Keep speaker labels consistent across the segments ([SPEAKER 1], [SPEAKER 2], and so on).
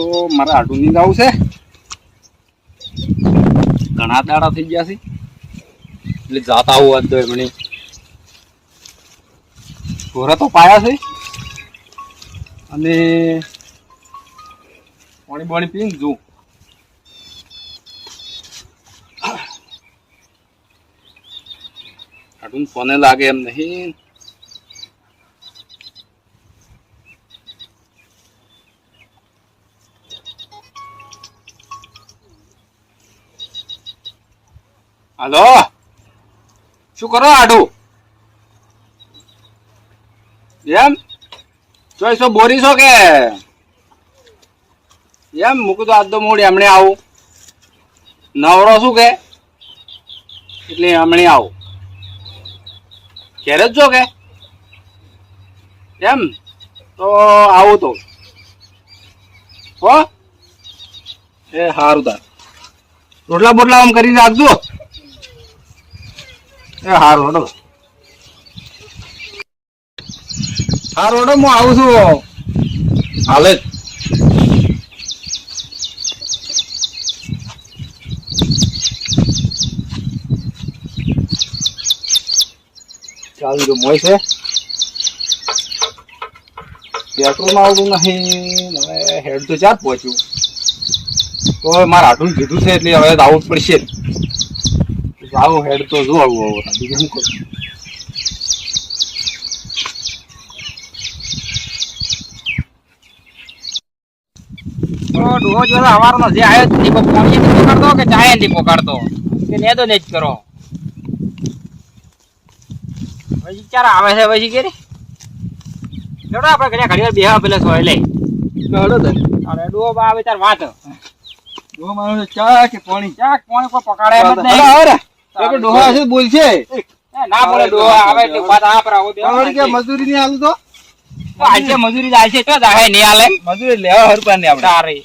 [SPEAKER 1] તો મારે આટું ની આવું છે. ઘણા દાડા થઈ ગયા છે. એટલે જાતા આવું વાત તો એમણે ઘોરા તો પાયા છે. અને પાણી બાણી પીને જો. આટું ફોને લાગે એમ નહીં. હાલો. શું કરો આડું? એમ? ચોઈસો બોરી છો કે? એમ? મૂકું તો આજ તો એમણે આવું. નવરો શું કે? એટલે એમણે આવું. ઘેર જ છો કે? એમ? તો આવું તો. હો? એ સારું તાર. રોટલા બોટલા આમ કરીને રાખજો. એ હારું આવું મોય છે. પેટ્રોલ આવતું નહીં. હવે હેડ તો ચાર પહોંચ્યું. તો મારે આટલું કીધું છે એટલે હવે આવવું પડશે. આવું હેડ તો જો આવું આવું. બીજું શું કરું?
[SPEAKER 2] તો ડોહો જો હવારનો જે આવ્યો દીપો પાણી પકડતો કે ચાય નથી પકડતો કે નેદો ને જ કરો? પછી ચાર આવે છે પછી કે ચડો આપણે ઘરે ઘડી વાર બેહવા પેલા સોય અરે ડોહો બા આવે તાર વાત.
[SPEAKER 1] જો મારો ચા કે પાણી?
[SPEAKER 2] ચા કોણ કોઈ પકડાય જ નહીં.
[SPEAKER 1] અરે પેલો ડોહા છે બોલ
[SPEAKER 2] ના બોલે ડોહો આવે એટલે વાત આ પર આવો બેહો
[SPEAKER 1] આવડી કે મજૂરી ની આલું તો?
[SPEAKER 2] તો આજે મજૂરી જાય છે તો જાય નહીં હાલે
[SPEAKER 1] મજૂરી લેવા હરપા ને આપણે.
[SPEAKER 2] તારે.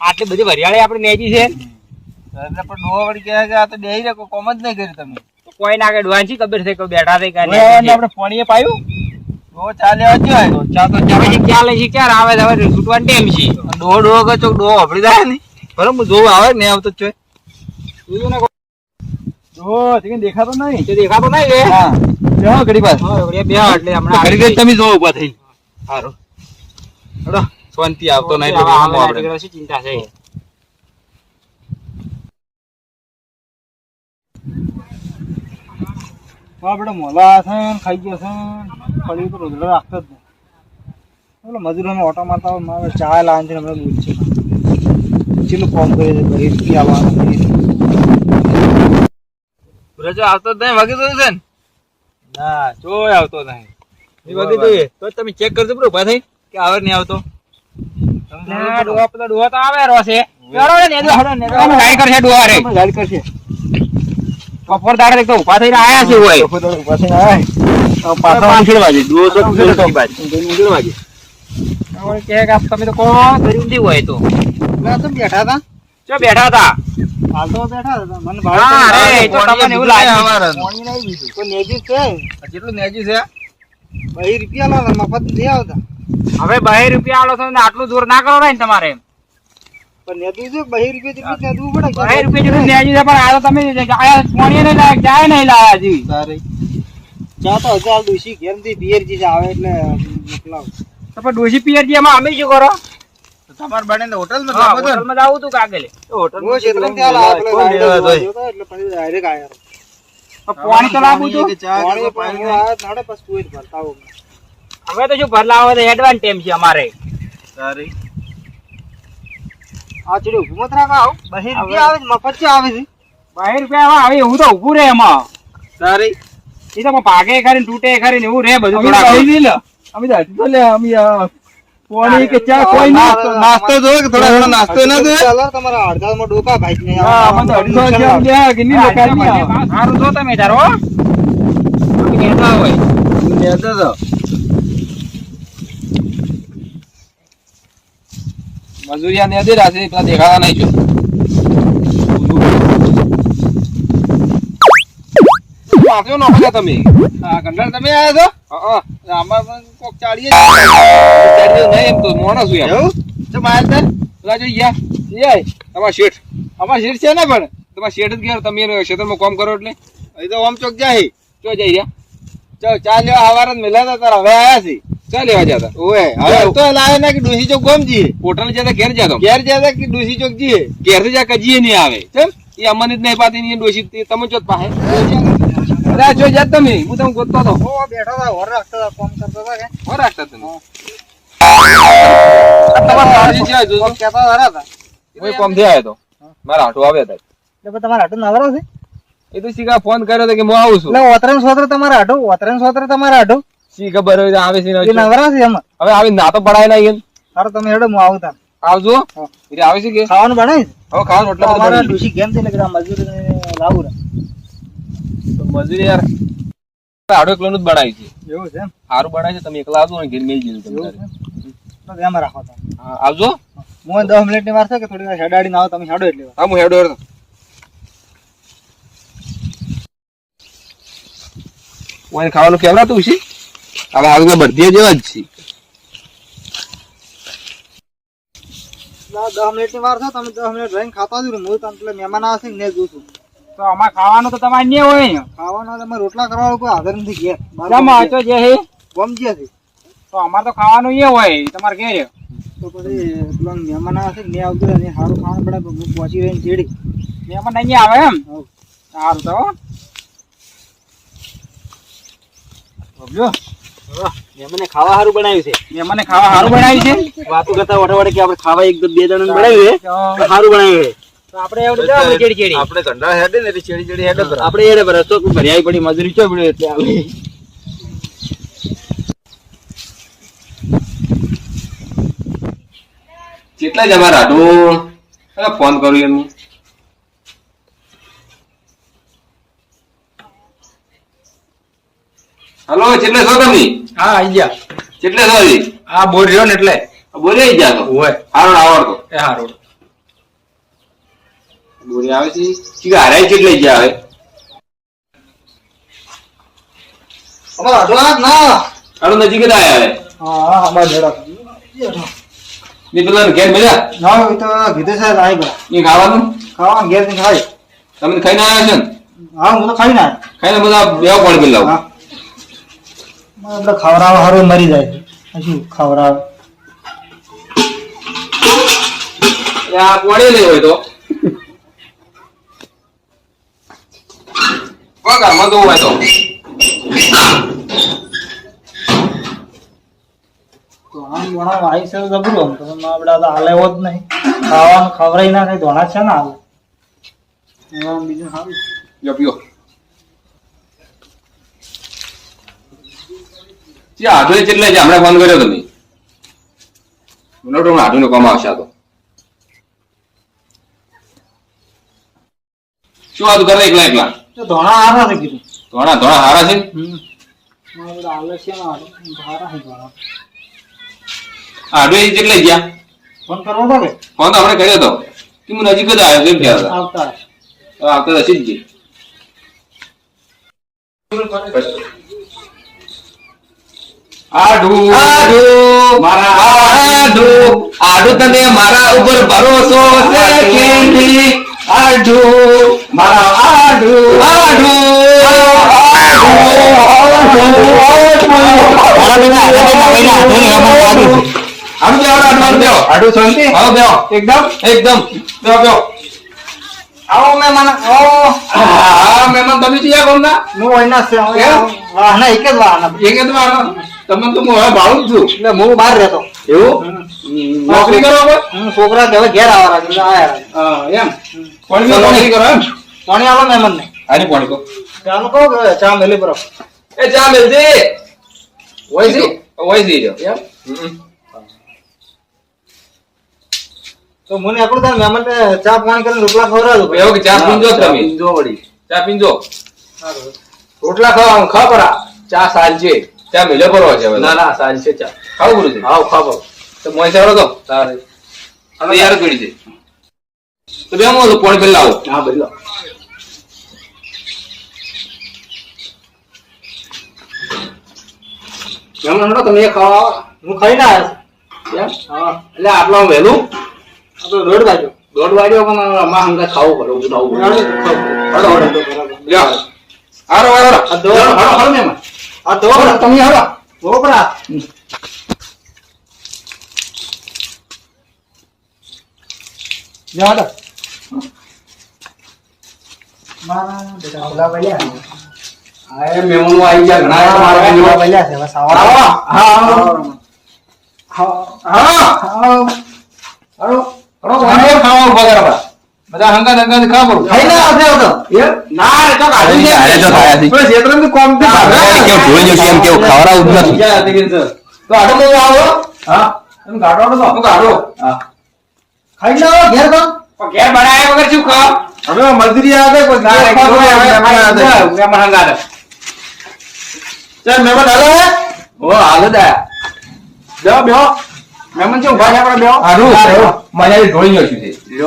[SPEAKER 2] આટલી બધી હરિયાળી આપણે નેજી છે.
[SPEAKER 1] એટલે પણ ડોહા વળી કહે કે આ તો દેહી રે કોઈ કોમ જ નહીં કરી તમે.
[SPEAKER 2] કોઈ ના કે ડોહા છે ખબર છે કે બેઠા છે કે
[SPEAKER 1] આપણે પાણીએ પાયું? ડોહો ચા લેવા હોય. ચા તો ચા
[SPEAKER 2] પછી ક્યાં લઈ છે ક્યારે આવે છે હવે છૂટવાનો ટેમ છે.
[SPEAKER 1] ડોહો ડોહો કે ચોક ડોહો હફડી જાય ને. બરાબર જોવા આવે ને આવતો જ છે.
[SPEAKER 2] ને
[SPEAKER 1] દેખાતો નહીં?
[SPEAKER 2] તો દેખાતો નહીં રે.
[SPEAKER 1] હા. બેહો ઘડી બાર
[SPEAKER 2] બે એટલે હમણાં
[SPEAKER 1] ઘડી ઘડી તમે જો ઊભા થઈ.
[SPEAKER 2] સારું.
[SPEAKER 1] હડો શાંતિ આવતો નહીં
[SPEAKER 2] હવે
[SPEAKER 1] આમ આપણે.
[SPEAKER 2] એટલે ચિંતા છે.
[SPEAKER 1] હા મોલા છે ને ખાઈ ગયો છે ને. પડી તો રોજડા રાખતો જ નહીં. મજૂરો મજૂરોને ઓટો મારતા હોય મારે ચા લાવે છે હમણાં દૂધ છે. ચેલું કોમ કરે છે ભાઈ રૂપિયા આવવાનું રજો આવતો જ નહીં વાગી ગયું છે ને? ના જોય આવતો નહીં. એ વાગી જોઈએ તો તમે ચેક કરજો બરો ભાઈ થઈ કે આવે નહીં આવતો.
[SPEAKER 2] ના, ડોહા પેલો ડોહા તો આવે રો છે ને. કરશે રે.
[SPEAKER 1] કરશે.
[SPEAKER 2] બપોર દાડે તો ઊભા થઈને આયા છે હોય. તમે તો કોણ? કર્યું હોય તો.
[SPEAKER 1] ના તો બેઠા હતા.
[SPEAKER 2] ચો બેઠા હતા?
[SPEAKER 1] હાલ તો બેઠા હતા. મને
[SPEAKER 2] હા, અરે, તો તમને એવું લાગ્યું.
[SPEAKER 1] પાણી નહીં દીધું તો નેજી છે? કેટલું નેજી છે? બહી રૂપિયા લાવે મફત નહીં આવતા.
[SPEAKER 2] હવે બે રૂપિયા આલો છો ને આટલું દૂર ના કરો ને તમારે. ડોસી પિયરજી અમે શું કરો?
[SPEAKER 1] તમાર બને હોટલ
[SPEAKER 2] હા, હોટલમાં જાવું તું કાગલે.
[SPEAKER 1] હોટલમાં ક્ષેત્રમાં ત્યાં લાવે એટલે પછી ડાયરેક્ટ આયા.
[SPEAKER 2] પાણી તો લાવવું તું.
[SPEAKER 1] પાણી ભરતા આવો
[SPEAKER 2] હવે તો શું ભરલા આવે તો એડવાન્સ ટાઈમ છે અમારે.
[SPEAKER 1] સારી આ ચડી હુકુમત રાખા આવ. બહી રૂપિયા આવે મફત છે આવે છે.
[SPEAKER 2] બહેર રૂપિયા આવે? એવું તો ઊભું રે એમાં.
[SPEAKER 1] સારી
[SPEAKER 2] એ તો પાકે ખરી તૂટે ખરી એવું રે બધું થોડા
[SPEAKER 1] અમે તો લે અમે પાણી કે ચા કોઈ નાસ્તો નાસ્તો જો થોડા ઘણા નાસ્તો ના દે તમારા અડધામાં ડોકા ભાઈ ને હા મને અડધો જેમ દે કે ની લખાડી
[SPEAKER 2] સારું જો તમે તારો કેતા હોય?
[SPEAKER 1] કેતા તો મજૂરિયા ને દે રાશે પેલા દેખાતા નહીં જો. આપ્યો નોખો તમે. હા તમે આયા છો? હા આમાં કોક ચાડીએ ચાડીએ નહીં એમ તો મોણસ હોય એવું? ચમ આયા
[SPEAKER 3] પેલા જોઈ ગયા.
[SPEAKER 4] એ
[SPEAKER 3] તમારા શેઠ.
[SPEAKER 4] અમારા શેઠ છે ને પણ?
[SPEAKER 3] તમારા શેઠ જ ગયા તમે ક્ષેત્રમાં કામ કરો એટલે.
[SPEAKER 4] અહીં તો ઓમ ચોક જાય.
[SPEAKER 3] ચો જઈ રહ્યા?
[SPEAKER 4] ચો ચા લેવા હવાર જ મિલ્યા તારા હવે આવ્યા છે.
[SPEAKER 3] ચા લેવા જતા
[SPEAKER 4] ઓએ હવે તો લાવે ને કે ડુસી ચોક ગોમ જીએ
[SPEAKER 3] હોટલ જતા ઘેર જતો
[SPEAKER 4] ઘેર જતા કે ડુસી ચોક જીએ
[SPEAKER 3] ઘેર જા કજીએ નહીં આવે.
[SPEAKER 4] ચમ
[SPEAKER 3] એ અમને જ નહીં પાતી નહીં ડોસી તે તમે ચોથ પાસે. અરે જો જાત તમે. હું તમને ગોતતો હતો.
[SPEAKER 4] ઓ બેઠો હતા હોર રાખતા હતા કોમ કરતા હતા કે?
[SPEAKER 3] હો રાખતા તમે.
[SPEAKER 4] તમારા
[SPEAKER 3] પાડોશી છે હજુ તો?
[SPEAKER 4] કોમ કહેતા હતા હતા
[SPEAKER 3] કોઈ કોમથી આવ્યો તો. મારા હાટો આવ્યા હતા
[SPEAKER 4] એટલે તમારા આટો નવરો છે?
[SPEAKER 3] એ તો શીખા ફોન કર્યો હતો કે હું આવું છું.
[SPEAKER 4] એટલે ઓતરણ સોતર તમારા આટો ઓતરણ સોતર તમારા આટો
[SPEAKER 3] શી ખબર હોય આવે છે ને
[SPEAKER 4] નવરા છે એમાં.
[SPEAKER 3] હવે આવી ના તો પડાય નહીં એમ.
[SPEAKER 4] સારું તમે હેડો હું આવું તાર.
[SPEAKER 3] આવજો. એટલે આવે છે કે?
[SPEAKER 4] ખાવાનું ભણાય
[SPEAKER 3] હવે ખાવાનું રોટલા બધા
[SPEAKER 4] ડુસી કેમ છે એટલે મજૂર લાવું
[SPEAKER 3] મજૂરી યાર. આડો એકલો નું જ બનાવી છે.
[SPEAKER 4] એવું છે
[SPEAKER 3] સારું બનાવી છે તમે એકલા આવજો ને ઘેર મેળ જીધું તમે
[SPEAKER 4] ધ્યાનમાં રાખો
[SPEAKER 3] હા, આવજો.
[SPEAKER 4] હું દસ મિનિટની વાર છે કે થોડી વાર હેડાડી ના આવો તમે હેડો એટલે.
[SPEAKER 3] હા હું હેડો હેડો ઓય ખાવાનું કેવડાતું છે? હવે આગળ બધી જેવા જ છે.
[SPEAKER 4] દસ મિનિટની વાર છે તમે દસ મિનિટ રહીને ખાતા જ. હું તમે પેલા મહેમાન આવશે ને જોઉં છું.
[SPEAKER 2] તો અમાર ખાવાનું તો તમારે નહીં હોય.
[SPEAKER 4] ખાવાનું તમે રોટલા કરવા કોઈ હાજર નથી ઘેર.
[SPEAKER 2] કેમ આચો જે હે?
[SPEAKER 4] ગમજ્યા છે.
[SPEAKER 2] તો અમારે તો ખાવાનું એ હોય તમારે ઘેર.
[SPEAKER 4] તો પછી પેલા મહેમાન આવશે ને આવતું રહે સારું ખાવાનું પડે તો હું પહોંચી રહીને ચેડી
[SPEAKER 2] મહેમાન નહીં આવે એમ? સારું તો હો.
[SPEAKER 4] મેમને ખાવા સારું બનાવ્યું છે.
[SPEAKER 2] મહેમાને ખાવા સારું બનાવ્યું છે?
[SPEAKER 4] વાતો કરતા વડે વડે કે આપણે ખાવા એક બે જણ બનાવ્યું છે. સારું બનાવ્યું છે.
[SPEAKER 2] આપણે આપણે
[SPEAKER 3] ધંધા હેડે ને એટલે ચેડી ચેડી હેડે
[SPEAKER 4] આપણે એને બરસ તો ભર્યાઈ પડી મજૂરી ચો પડ્યો એટલે આવે
[SPEAKER 3] કેટલા જ અમારા ફોન કરું એનું હલો કેટલે છો તમે?
[SPEAKER 2] હા આઈ ગયા.
[SPEAKER 3] કેટલે છો હા
[SPEAKER 2] આ રહ્યો ને એટલે.
[SPEAKER 3] બોલી આવી ગયા તો
[SPEAKER 2] હોય
[SPEAKER 3] હારો આવડતો.
[SPEAKER 2] એ સારું
[SPEAKER 3] બોરી આવે છે. કે હારાય કેટલે ગયા હવે?
[SPEAKER 4] અમારા અઢળક ના.
[SPEAKER 3] અડો નજીક જ આયા હવે?
[SPEAKER 4] હા અમારા અઢળક
[SPEAKER 3] ને પેલા ઘેર મળ્યા
[SPEAKER 4] ના એ તો કીધું છે આવી ગયા
[SPEAKER 3] એ ખાવાનું?
[SPEAKER 4] ખાવાનું ઘેરથી ખાય.
[SPEAKER 3] તમે ખાઈને આવ્યા છે ને?
[SPEAKER 4] હા હું તો ખાઈ ના
[SPEAKER 3] ખાઈને બધા બે પાણી પી લાવું.
[SPEAKER 4] આપણે હારું મરી જાય શું ખવડાવ?
[SPEAKER 3] આ પાણી નહીં હોય તો. પગારમાં તો. હોય તો
[SPEAKER 4] છે જબરું આમ. જ નહીં. ખાવાનું ખવડાવી ના કઈ ધોણા છે ને હાલે. એમાં બીજું સારું
[SPEAKER 3] પીઓ. જ હમણાં ફોન કર્યો તમે. મને તો આવશે તો. શું આધુ કરે એકલા એકલા?
[SPEAKER 4] ધોણા હારા છે કીધું.
[SPEAKER 3] ધોણા ધોણા હારા છે?
[SPEAKER 4] હમ. આપણે હાલે છે ને હારે. હારા છે ધોણા
[SPEAKER 3] આધુ એ જેટલે ગયા?
[SPEAKER 4] ફોન કરવો હતો કે?
[SPEAKER 3] ફોન તો આપણે કર્યો હતો કે હું નજીક જ આવ્યો કેમ કહેતા
[SPEAKER 4] આવતા
[SPEAKER 3] આવતા હશે. જ આડુ આડુ. મારા આડુ. આડુ તને મારા ઉપર ભરોસો છે કે નહીં? આડુ મારા આડુ આડુ આડુ બેહો, આડુ, આડુ બેહો.
[SPEAKER 4] આડું શાંતિ
[SPEAKER 3] આવો બેહો.
[SPEAKER 4] એકદમ
[SPEAKER 3] એકદમ.
[SPEAKER 4] આવો મહેમાન આવો
[SPEAKER 3] હા મહેમાન તમે છીએ કોમના
[SPEAKER 4] હું અહીંના? વાહના એક જ વાહના
[SPEAKER 3] એક જ તમે તમને તો હું હવે ભાવું છું
[SPEAKER 4] એટલે હું બહાર રહેતો
[SPEAKER 3] એવું? નોકરી કરો
[SPEAKER 4] છોકરા હવે ઘેર આવવા રાખી આયા
[SPEAKER 3] એમ. પણ નોકરી કરો એમ.
[SPEAKER 4] પાણી આલો મહેમાન ને
[SPEAKER 3] આને પાણી કો
[SPEAKER 4] ચાલો કહો કે ચા મેલી બરો.
[SPEAKER 3] એ ચા મિલજે. ઓય સી ઓય જો
[SPEAKER 4] એમ? તો મને આપણું તાર મહેમાન ને ચા પાણી કરીને રોટલા ખવડાવજો
[SPEAKER 3] એવો કે ચા પીંજો જ તમે
[SPEAKER 4] પીંજો વળી.
[SPEAKER 3] ચા પીંજો. રોટલા ખાવા ખબરા ચા સાલ છે ચા મિલે ભરવા છે
[SPEAKER 4] ના ના સારી છે ચા.
[SPEAKER 3] ખાવ ગુરુ છે?
[SPEAKER 4] આવ ખાવો
[SPEAKER 3] તો મોય ચાલો તો?
[SPEAKER 4] સારે
[SPEAKER 3] હવે યાર પડી છે. તો બે મો તો પાણી પેલા આવો
[SPEAKER 4] હા હડો તમે ખાવા હું ખાઈ ના
[SPEAKER 3] એટલે આટલા વહેલું?
[SPEAKER 4] આ તો દોઢ વાગ્યો.
[SPEAKER 1] દોઢ વાગ્યો પણ અમારા ખાવું પડે થવું પડે.
[SPEAKER 3] લ્યો. હારો હારો હારો.
[SPEAKER 1] મહેમાન.
[SPEAKER 4] આ દો
[SPEAKER 1] હળો, તમે હળો.
[SPEAKER 4] ધોપડા જા હાલો. મારા બેટા ઓલા વળ્યા.
[SPEAKER 1] આ એ મહેમાનો આવી ગયા ઘણા એ તમારા કઈ
[SPEAKER 4] ઓલા
[SPEAKER 1] જોવા.
[SPEAKER 4] વળ્યા છે, હવે સાવર
[SPEAKER 1] આવો.
[SPEAKER 4] આવો.
[SPEAKER 1] હા.
[SPEAKER 4] આવો.
[SPEAKER 1] હળો. હળો, ઘણા ખાવા ઊભા કર્યા હતા. હંગાત હંગાત ખાવા પડે.
[SPEAKER 4] આવતો.
[SPEAKER 1] ના, એ તો કાઢી દે.
[SPEAKER 3] અરે તો ખાયા.
[SPEAKER 1] બસ, કોમ
[SPEAKER 3] એમ કેવું જ નથી
[SPEAKER 1] તો આડો બહુ આવો. હા. તમે કાઢો આડો તો. હું કાઢો. હા.
[SPEAKER 4] ખાઈને આવો, ઘેર તો.
[SPEAKER 1] ઘેર વગર શું ખાવ?
[SPEAKER 4] હવે મજૂરી આવે કોઈ
[SPEAKER 1] ના,
[SPEAKER 4] ઘેર
[SPEAKER 1] એક
[SPEAKER 4] ખાવ,
[SPEAKER 1] તો
[SPEAKER 4] મહેમાન આવે.
[SPEAKER 1] મહેમાન મહેમાન હંગાત.
[SPEAKER 4] ચાલ, મહેમાન હાલો હે?
[SPEAKER 1] ઓ, હાલો દા. બેહો. મહેમાન છે છે આપણે બેહો.
[SPEAKER 3] હારું. ઢોળી છે.
[SPEAKER 4] છે.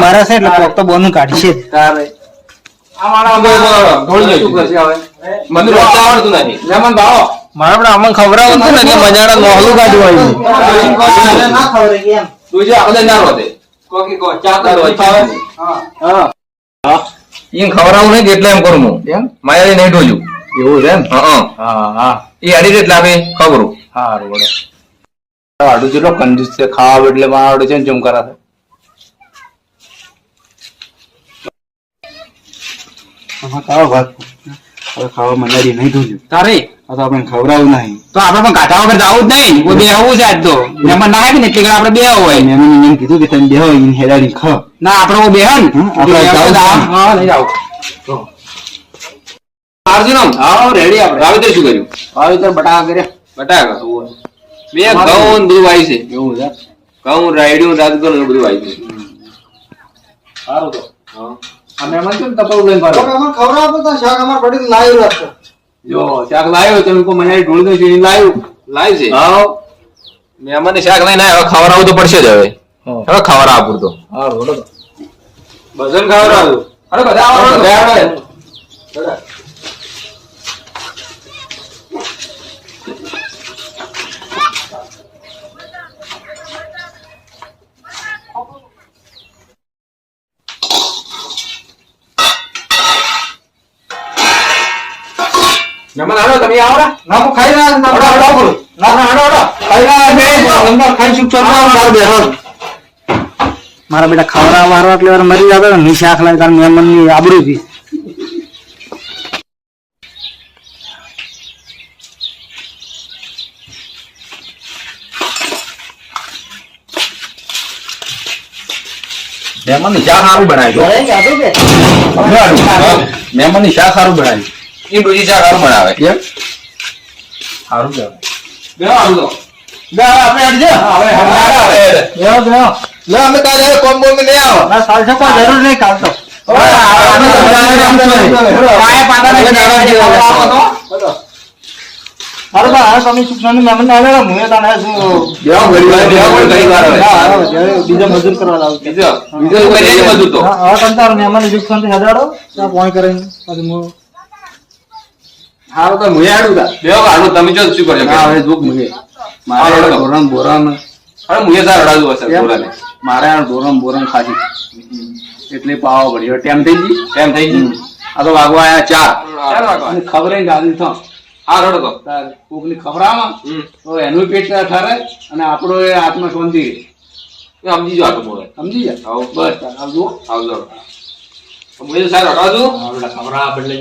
[SPEAKER 4] મારા છે એટલે તો બોનું કાઢશે જ.
[SPEAKER 1] તારે.
[SPEAKER 4] ખવડાવું
[SPEAKER 3] નહીં એટલે એમ કરું હું.
[SPEAKER 1] એમ?
[SPEAKER 3] મારે નહીં ઢોલ્યું.
[SPEAKER 1] એવું છે એમ?
[SPEAKER 3] હા
[SPEAKER 1] હા.
[SPEAKER 3] એ અડી રેટ લાવે ખબરું
[SPEAKER 1] હારું, વડે આડું જેટલો કંજૂસ છે ખાવા એટલે મારા આડું છે ને ચમ કરા છે.
[SPEAKER 4] ખાવા. હવે નહીં ધોલ્યું.
[SPEAKER 1] તારે?
[SPEAKER 4] તો આપણે ખવડાવું નહીં.
[SPEAKER 1] તો આપણે પણ કાઢા વગર જવું જ નહીં. કોઈ બે આવું છે આજ તો. મહેમાન ના આવે ને એટલે આપણે બે હોય.
[SPEAKER 4] મહેમાને એમ કીધું કે તમે બેહો ઈને હેડાડી ખ.
[SPEAKER 1] ના આપણે બે હન
[SPEAKER 4] હમ, આપણે જાવું
[SPEAKER 1] હા નહીં જાવ
[SPEAKER 3] અર્જુન
[SPEAKER 1] હા રેડી આપણે.
[SPEAKER 3] રાવિતે શું કર્યું?
[SPEAKER 1] આવી બટાકા કર્યા.
[SPEAKER 3] બટાકા બે ઘઉં ને બધું વાય છે.
[SPEAKER 1] એવું છે?
[SPEAKER 3] ઘઉં રાયડ્યું રાજગર ને બધું વાય છે.
[SPEAKER 1] સારું તો.
[SPEAKER 3] હા.
[SPEAKER 1] આ મહેમાન છે ને તપાવ લઈને પાડો
[SPEAKER 4] અમારે ખવડાવો તો શાક અમાર પડી લાવી રાખો.
[SPEAKER 1] જો શાક લાવ્યો તમે કો મને ઢોળી દો છે લાવ્યું.
[SPEAKER 3] લાય છે.
[SPEAKER 1] હા.
[SPEAKER 3] મહેમાનને શાક લઈને આવ્યો હવે ખવડાવવું તો પડશે જ હવે. હવે ખવડાવ પૂરતો
[SPEAKER 1] હા બોલો તો.
[SPEAKER 3] ભજન ખવડાવું
[SPEAKER 1] અરે બધા આવો
[SPEAKER 3] બધા આવે.
[SPEAKER 1] મહેમાન આવો તમે આવો ને
[SPEAKER 4] ના, હું ખાઈ રહ્યા. ના,
[SPEAKER 1] હડો, હડો, હડો.
[SPEAKER 4] ના, ના, હડો, હડો. ખાઈ રહ્યા છું. અંદર ખાઈ શું ચાલો, મારે બેહો. મારા બેટા ખાવડા વાળો એટલે વાર મરી જતો ને ની શાક લાવી તાર મહેમાનની આબરૂ થી
[SPEAKER 3] મહેમાનની શાક સારું બનાવ્યું મહેમાનની શાક સારું બનાવ્યું એ ડોજી શાક સારું બનાવે
[SPEAKER 1] એમ
[SPEAKER 3] સારું કહેવાય.
[SPEAKER 1] બે આવું તો
[SPEAKER 4] બે આપણે અડજે.
[SPEAKER 1] હવે હવે
[SPEAKER 4] બેહો, બેહો.
[SPEAKER 3] લે અમે કાલે કોમ બોલ નહીં આવો.
[SPEAKER 4] ના, ચાલશે કોઈ જરૂર નહીં કાલ તો.
[SPEAKER 1] પાયા પાતા ને આવો તો
[SPEAKER 4] હાલો બા, તમે સુખસાની મહેમાન ને હું એ તને શું બીજા મજૂર કરવા લાવું છું.
[SPEAKER 3] બીજો બીજો કોઈ તો?
[SPEAKER 4] હા, તમે તારા મહેમાન ત્યાં ફોન કરીને પછી હું
[SPEAKER 1] હારું તો મુએ આડું તા
[SPEAKER 3] બેહો કાઢો તમે જો શું કરજો.
[SPEAKER 1] હા હવે જોક મુએ મારે. ધોરણ બોરણ
[SPEAKER 3] અરે મુએ સાર અડાડું હશે
[SPEAKER 1] એમ?
[SPEAKER 3] બોલાને.
[SPEAKER 1] મારે આ ધોરણ બોરણ ખાધી એટલે પાવા પડ્યો ટેમ થઈ ગઈ?
[SPEAKER 3] ટેમ થઈ ગઈ?
[SPEAKER 1] આ તો વાગવા આયા ચાર.
[SPEAKER 3] ચાર વાગવા.
[SPEAKER 1] અને ખબર ગાડી થો
[SPEAKER 3] આ રડો તો.
[SPEAKER 1] તાર કોકની ખબરામાં તો એનું પેટ ઠરે અને આપણો એ આત્મા શાંતિ
[SPEAKER 3] સમજી જો આટલું બોલે.
[SPEAKER 1] સમજી ગયા?
[SPEAKER 3] આવો.
[SPEAKER 1] બસ આવજો.
[SPEAKER 3] આવજો. મુએ સાર
[SPEAKER 1] બેટા ખબરા બદલે